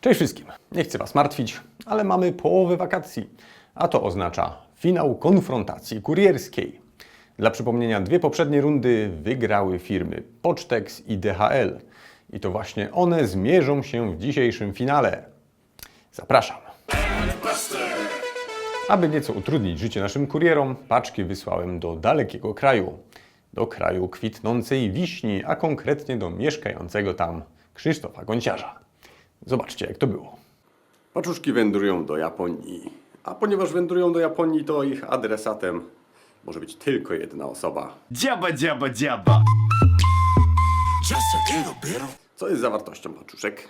Cześć wszystkim. Nie chcę Was martwić, ale mamy połowę wakacji, a to oznacza finał konfrontacji kurierskiej. Dla przypomnienia, dwie poprzednie rundy wygrały firmy Pocztex i DHL. I to właśnie one zmierzą się w dzisiejszym finale. Zapraszam. Aby nieco utrudnić życie naszym kurierom, paczki wysłałem do dalekiego kraju. Do kraju kwitnącej wiśni, a konkretnie do mieszkającego tam Krzysztofa Gonciarza. Zobaczcie, jak to było. Paczuszki wędrują do Japonii. A ponieważ wędrują do Japonii, to ich adresatem może być tylko jedna osoba. Dziaba, dziaba, dziaba. Co jest zawartością paczuszek?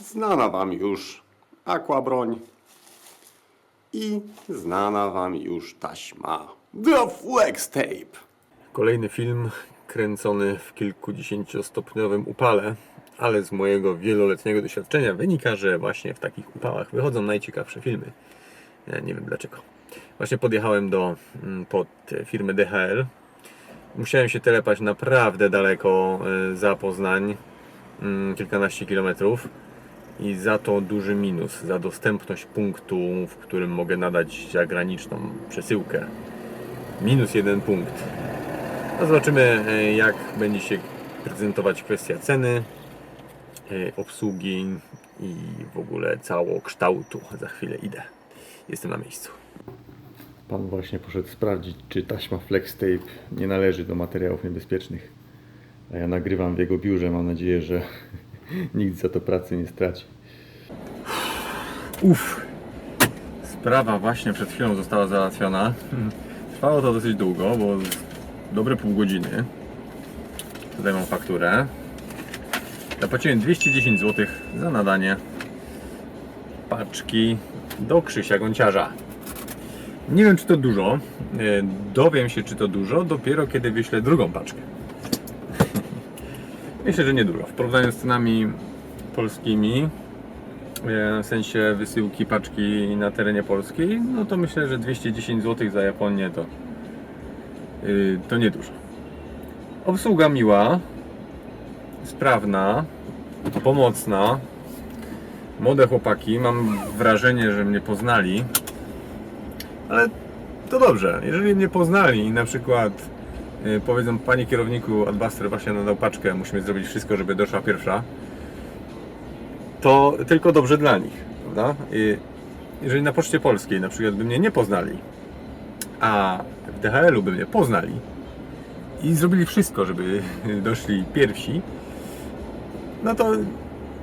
Znana Wam już aquabroń i znana Wam już taśma The Flex Tape. Kolejny film kręcony w kilkudziesięciostopniowym upale, ale z mojego wieloletniego doświadczenia wynika, że właśnie w takich upałach wychodzą najciekawsze filmy. Ja nie wiem dlaczego. Właśnie podjechałem do, mm, pod firmę DHL. Musiałem się telepać naprawdę daleko e, za Poznań, mm, kilkanaście kilometrów. I za to duży minus, za dostępność punktu, w którym mogę nadać zagraniczną przesyłkę. Minus jeden punkt. No zobaczymy, e, jak będzie się prezentować kwestia ceny, e, obsługi i w ogóle całokształtu. Za chwilę idę. Jestem na miejscu. Pan właśnie poszedł sprawdzić, czy taśma FlexTape nie należy do materiałów niebezpiecznych. A ja nagrywam w jego biurze. Mam nadzieję, że nikt za to pracy nie straci. Uff. Sprawa właśnie przed chwilą została załatwiona. Trwało to dosyć długo, bo dobre pół godziny. Tutaj mam fakturę. Zapłaciłem 210 zł za nadanie paczki do Krzysia Gonciarza. Nie wiem, czy to dużo. E, Dowiem się, czy to dużo, dopiero kiedy wyślę drugą paczkę. Myślę, że niedużo. W porównaniu z cenami polskimi, e, w sensie wysyłki paczki na terenie Polski, no to myślę, że 210 zł za Japonię to, yy, to niedużo. Obsługa miła, sprawna, pomocna. Młode chłopaki, mam wrażenie, że mnie poznali, ale to dobrze. Jeżeli mnie poznali i na przykład yy, powiedzą, panie kierowniku, Adbuster właśnie nadał paczkę, musimy zrobić wszystko, żeby doszła pierwsza, to tylko dobrze dla nich, prawda? Jeżeli na Poczcie Polskiej na przykład by mnie nie poznali, a w DHL-u by mnie poznali i zrobili wszystko, żeby doszli pierwsi, no to,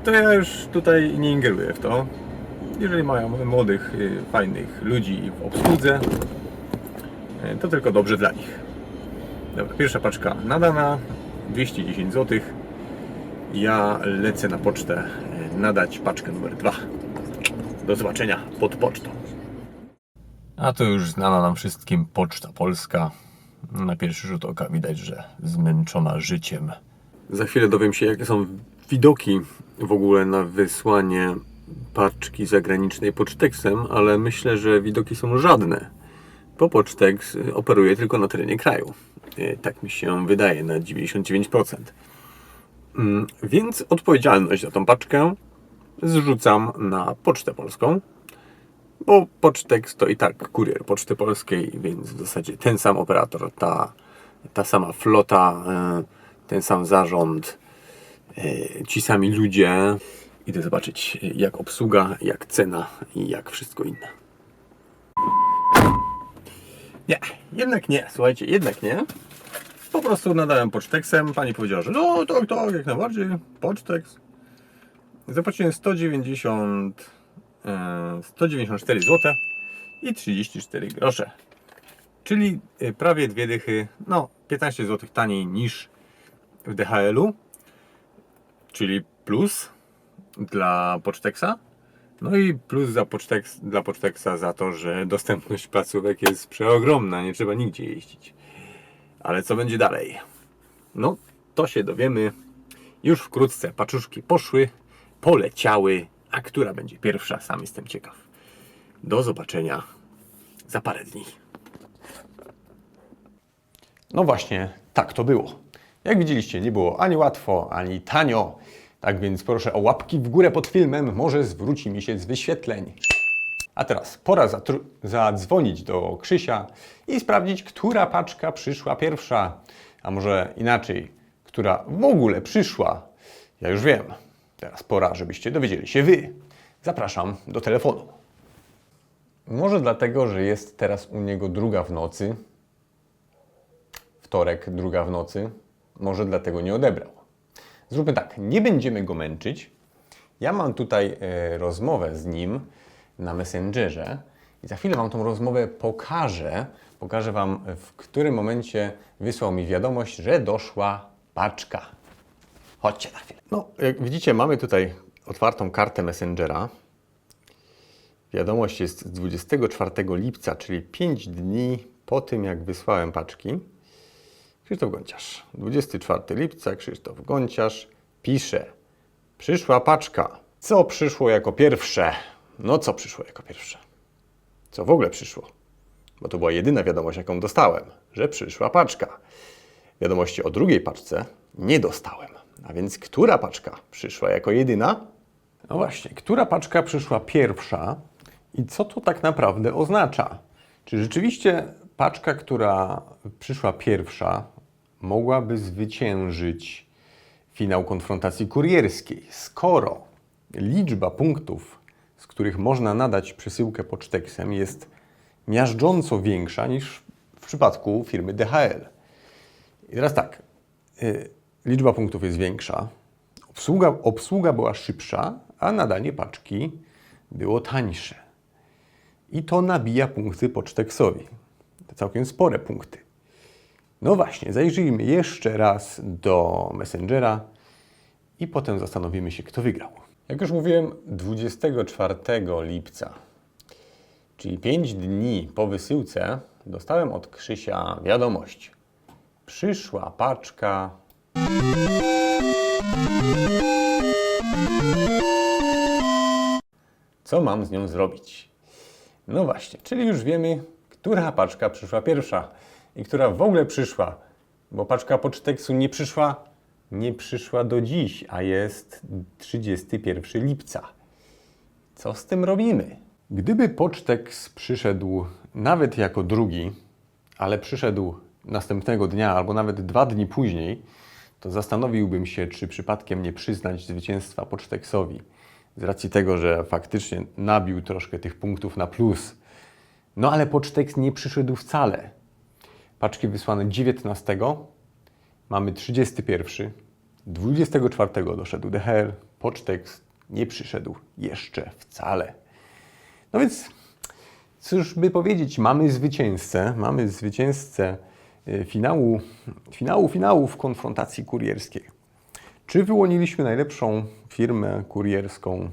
to ja już tutaj nie ingeruję w to. Jeżeli mają młodych, y, fajnych ludzi w obsłudze, y, to tylko dobrze dla nich. Dobra, pierwsza paczka nadana, 210 zł. Ja lecę na pocztę y, nadać paczkę numer 2. Do zobaczenia pod pocztą. A to już znana nam wszystkim Poczta Polska. Na pierwszy rzut oka widać, że zmęczona życiem. Za chwilę dowiem się, jakie są widoki w ogóle na wysłanie paczki zagranicznej Poczteksem, ale myślę, że widoki są żadne. Bo Pocztex operuje tylko na terenie kraju. E, Tak mi się wydaje, na 99%. Mm, Więc odpowiedzialność za tą paczkę zrzucam na Pocztę Polską, bo Pocztex to i tak kurier Poczty Polskiej, więc w zasadzie ten sam operator, ta, ta sama flota, e, ten sam zarząd, ci sami ludzie. Idę zobaczyć jak obsługa, jak cena i jak wszystko inne. Nie, jednak nie, słuchajcie, jednak nie. Po prostu nadałem Poczteksem, pani powiedziała, że no tak, tak, jak najbardziej, Poczteks. Zapłaciłem 190, e, 194 zł i 34 grosze. Czyli e, prawie dwie dychy, no 15 zł taniej niż w DHL-u, czyli plus dla Poczteksa. No i plus za Poczteks, dla Poczteksa za to, że dostępność placówek jest przeogromna, nie trzeba nigdzie jeździć. Ale co będzie dalej? No, to się dowiemy już wkrótce. Paczuszki poszły, poleciały, a która będzie pierwsza, sam jestem ciekaw. Do zobaczenia za parę dni. No właśnie, tak to było. Jak widzieliście, nie było ani łatwo, ani tanio. Tak więc proszę o łapki w górę pod filmem, może zwróci mi się z wyświetleń. A teraz pora zadzwonić do Krzysia i sprawdzić, która paczka przyszła pierwsza. A może inaczej, która w ogóle przyszła. Ja już wiem. Teraz pora, żebyście dowiedzieli się wy. Zapraszam do telefonu. Może dlatego, że jest teraz u niego druga w nocy. Wtorek, druga w nocy. Może dlatego nie odebrał. Zróbmy tak, nie będziemy go męczyć. Ja mam tutaj e, rozmowę z nim na Messengerze i za chwilę Wam tą rozmowę pokażę. Pokażę Wam, w którym momencie wysłał mi wiadomość, że doszła paczka. Chodźcie na chwilę. No, jak widzicie, mamy tutaj otwartą kartę Messengera. Wiadomość jest z 24 lipca, czyli 5 dni po tym, jak wysłałem paczki. Krzysztof Gonciarz. 24 lipca Krzysztof Gonciarz pisze. Przyszła paczka. Co przyszło jako pierwsze? No co przyszło jako pierwsze? Co w ogóle przyszło? Bo to była jedyna wiadomość, jaką dostałem, że przyszła paczka. Wiadomości o drugiej paczce nie dostałem. A więc która paczka przyszła jako jedyna? No właśnie, która paczka przyszła pierwsza i co to tak naprawdę oznacza? Czy rzeczywiście paczka, która przyszła pierwsza, mogłaby zwyciężyć finał konfrontacji kurierskiej, skoro liczba punktów, z których można nadać przesyłkę poczteksem, jest miażdżąco większa niż w przypadku firmy DHL? I teraz tak, y, liczba punktów jest większa, obsługa, obsługa była szybsza, a nadanie paczki było tańsze. I to nabija punkty poczteksowi. Całkiem spore punkty. No właśnie, zajrzyjmy jeszcze raz do Messengera i potem zastanowimy się, kto wygrał. Jak już mówiłem, 24 lipca, czyli 5 dni po wysyłce, dostałem od Krzysia wiadomość. Przyszła paczka. Co mam z nią zrobić? No właśnie, czyli już wiemy, która paczka przyszła pierwsza i która w ogóle przyszła, bo paczka poczteksu nie przyszła, nie przyszła do dziś, a jest 31 lipca. Co z tym robimy? Gdyby poczteks przyszedł nawet jako drugi, ale przyszedł następnego dnia albo nawet dwa dni później, to zastanowiłbym się, czy przypadkiem nie przyznać zwycięstwa poczteksowi. Z racji tego, że faktycznie nabił troszkę tych punktów na plus. No ale pocztek nie przyszedł wcale. Paczki wysłane 19, mamy 31, 24 doszedł DHL, pocztek nie przyszedł jeszcze wcale. No więc, cóż by powiedzieć, mamy zwycięzcę, mamy zwycięzcę e, finału, finału finałów konfrontacji kurierskiej. Czy wyłoniliśmy najlepszą firmę kurierską,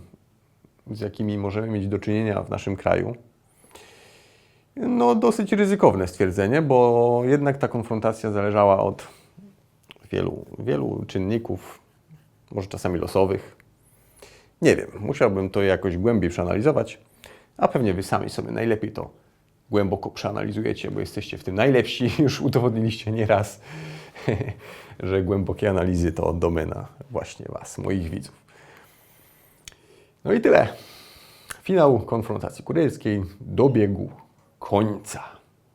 z jakimi możemy mieć do czynienia w naszym kraju? No, dosyć ryzykowne stwierdzenie, bo jednak ta konfrontacja zależała od wielu, wielu czynników, może czasami losowych. Nie wiem, musiałbym to jakoś głębiej przeanalizować, a pewnie Wy sami sobie najlepiej to głęboko przeanalizujecie, bo jesteście w tym najlepsi. Już udowodniliście nieraz, że głębokie analizy to domena właśnie Was, moich widzów. No i tyle. Finał konfrontacji kurierskiej dobiegł końca.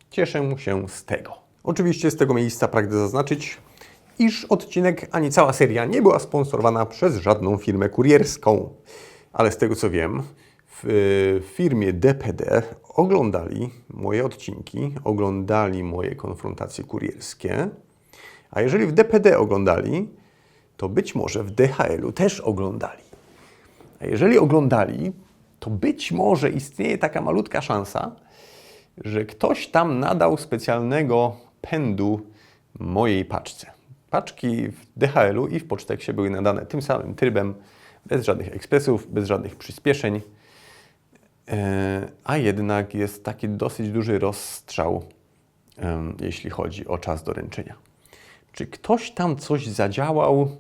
Cieszę się z tego. Oczywiście z tego miejsca pragnę zaznaczyć, iż odcinek ani cała seria nie była sponsorowana przez żadną firmę kurierską. Ale z tego co wiem, w y, firmie DPD oglądali moje odcinki, oglądali moje konfrontacje kurierskie. A jeżeli w DPD oglądali, to być może w DHL-u też oglądali. A jeżeli oglądali, to być może istnieje taka malutka szansa, że ktoś tam nadał specjalnego pędu mojej paczce. Paczki w DHL-u i w Poczteksie były nadane tym samym trybem, bez żadnych ekspresów, bez żadnych przyspieszeń, E, a jednak jest taki dosyć duży rozstrzał, jeśli chodzi o czas doręczenia. Czy ktoś tam coś zadziałał?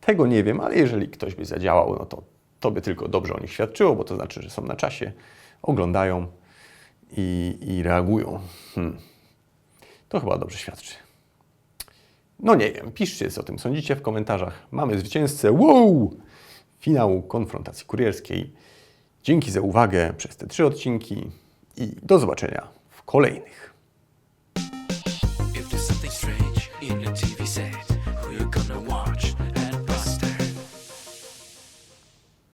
Tego nie wiem, ale jeżeli ktoś by zadziałał, no to to by tylko dobrze o nich świadczyło, bo to znaczy, że są na czasie, oglądają i, i reagują. Hmm. To chyba dobrze świadczy. No nie wiem, piszcie co o tym sądzicie w komentarzach. Mamy zwycięzcę. Wow! finału konfrontacji kurierskiej. Dzięki za uwagę przez te trzy odcinki i do zobaczenia w kolejnych.